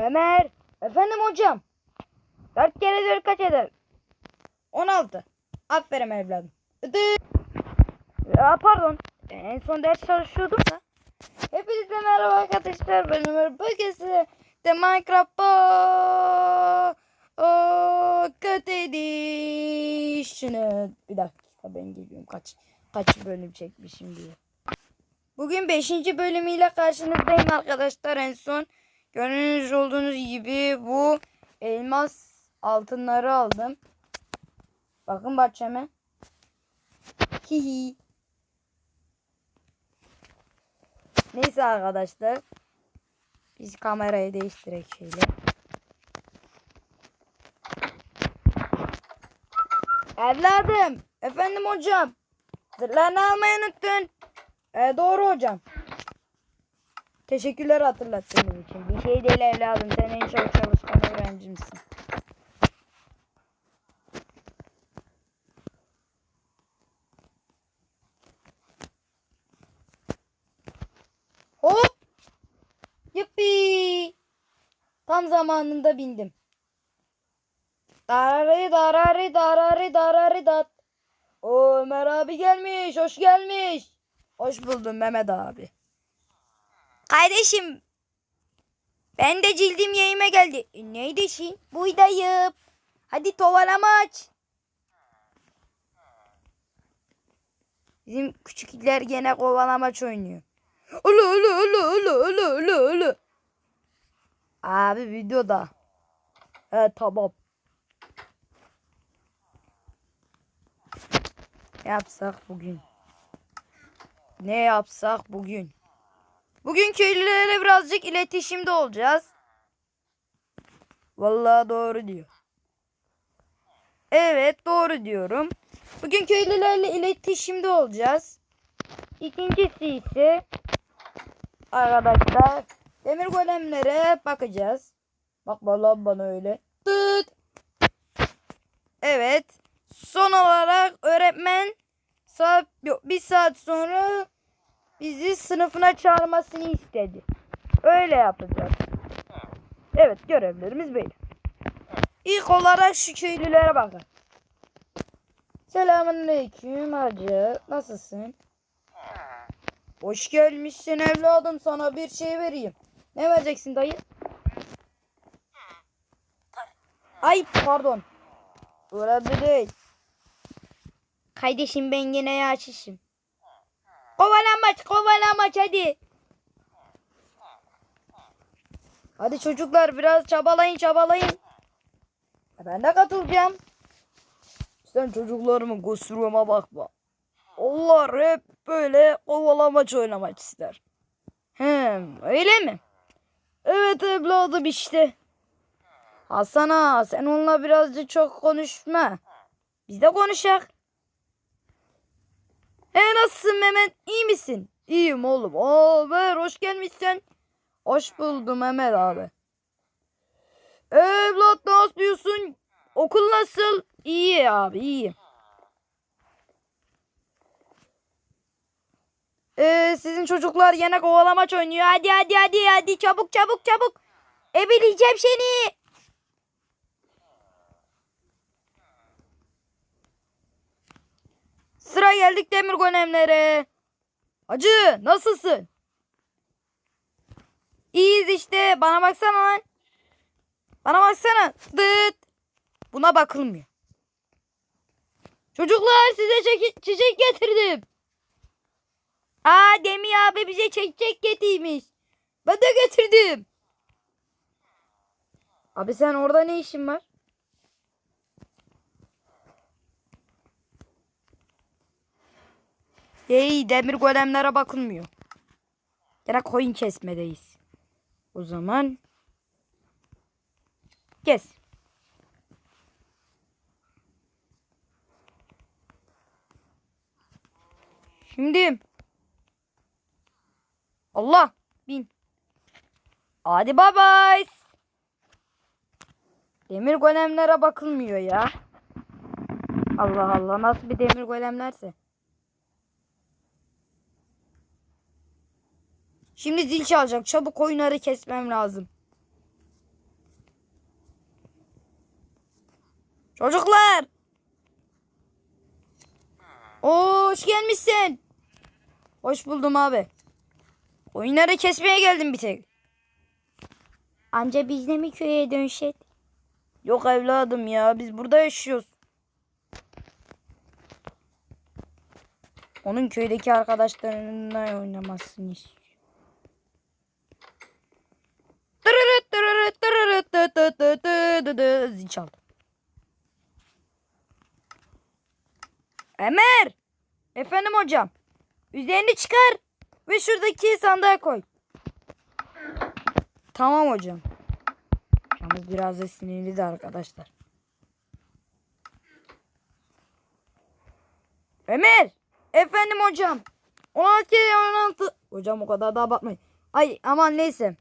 Ömer. Efendim hocam. Dört kere dört kaç eder? 16. Aferin evladım. Ödü. Ya pardon. En son ders çalışıyordum da. Hepinize merhaba arkadaşlar. Ben Ömer. Bugün size de Minecraft o kötü edişini. Bir dakika ben geliyorum. Kaç kaç bölüm çekmişim diye. Bugün 5. bölümüyle karşınızdayım arkadaşlar. En son görmüş olduğunuz gibi bu elmas altınları aldım. Bakın bahçeme. Hihi. Neyse arkadaşlar. Biz kamerayı değiştirek şöyle. Evladım. Efendim hocam. Zırhlarını almayı unuttun. E, doğru hocam. Teşekkürler hatırlattığınız için. Bir şey değil evladım. Sen en çok çalışkan öğrencimsin. Hop. Yuppi. Tam zamanında bindim. Darari darari darari darari dat. O Ömer abi gelmiş. Hoş gelmiş. Hoş buldum Mehmet abi. Kardeşim. Ben de cildim yayıma geldi. E, neydi işin? Buydayım. Hadi tovalama aç. Bizim küçükler gene kovalamaç oynuyor. Ölü ölü ölü ölü ölü ölü ölü. Abi videoda. He tamam. Ne yapsak bugün? Ne yapsak bugün? Bugün köylülerle birazcık iletişimde olacağız. Vallahi doğru diyor. Evet doğru diyorum. Bugün köylülerle iletişimde olacağız. İkincisi ise arkadaşlar demir golemlere bakacağız. Bakma lan bana öyle. Tıt. Evet. Son olarak öğretmen saat yok, bir saat sonra bizi sınıfına çağırmasını istedi. Öyle yapacağız. Evet görevlerimiz böyle. İlk olarak şu köylülere bakın. Selamünaleyküm hacı. Nasılsın? Hoş gelmişsin evladım. Sana bir şey vereyim. Ne vereceksin dayı? Ay pardon. Öyle değil. Kardeşim ben yine açışım. Kovalamaç hadi. Hadi çocuklar biraz çabalayın çabalayın. E, Ben de katılacağım. Sen çocuklarımın kusuruma bakma. Onlar hep böyle kovalamaç oynamak ister. Hem öyle mi? Evet evladım işte. Hasan ağa sen onunla birazcık çok konuşma. Biz de konuşak. E nasılsın Mehmet? İyi misin? İyiyim oğlum. Oo ver hoş gelmişsin. Hoş buldum Mehmet abi. Evlat ne yapıyorsun? Okul nasıl? İyi abi iyi. Ee, sizin çocuklar yine kovalamaç oynuyor. Hadi hadi hadi hadi çabuk çabuk çabuk. Ebileceğim seni. Sıra geldik demir golemlere. Hacı nasılsın? İyiyiz işte. Bana baksana. Bana baksana. Dıt. Buna bakılmıyor. Çocuklar size çiçek getirdim. Aa Demi abi bize çiçek getirmiş. Ben de getirdim. Abi sen orada ne işin var? Hey demir golemlere bakılmıyor. Gene koyun kesmedeyiz. O zaman kes. Şimdi Allah bin. Hadi bye bye. Demir golemlere bakılmıyor ya. Allah Allah nasıl bir demir golemlerse. Şimdi zil çalacak. Çabuk koyunları kesmem lazım. Çocuklar. Oo, hoş gelmişsin. Hoş buldum abi. Koyunları kesmeye geldim bir tek. Amca biz de mi köye dönüşet? Yok evladım ya biz burada yaşıyoruz. Onun köydeki arkadaşlarından oynamazsın hiç. Tı tı tı tı. Zil çaldı. Ömer! Efendim hocam. Üzerini çıkar ve şuradaki sandığa koy. Tamam hocam. Yalnız biraz da sinirli de arkadaşlar. Ömer! Efendim hocam. 16 kere 16. Hocam o kadar da abartmayın. Ay aman neyse.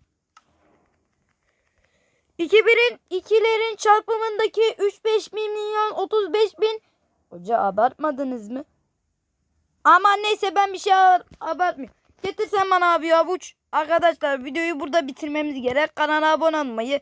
2000'in ikilerin çarpımındaki 3 5 bin milyon 35 bin. Hoca abartmadınız mı? Aman neyse ben bir şey ab- abartmıyorum. Getir sen bana abi avuç. Arkadaşlar videoyu burada bitirmemiz gerek. Kanala abone olmayı,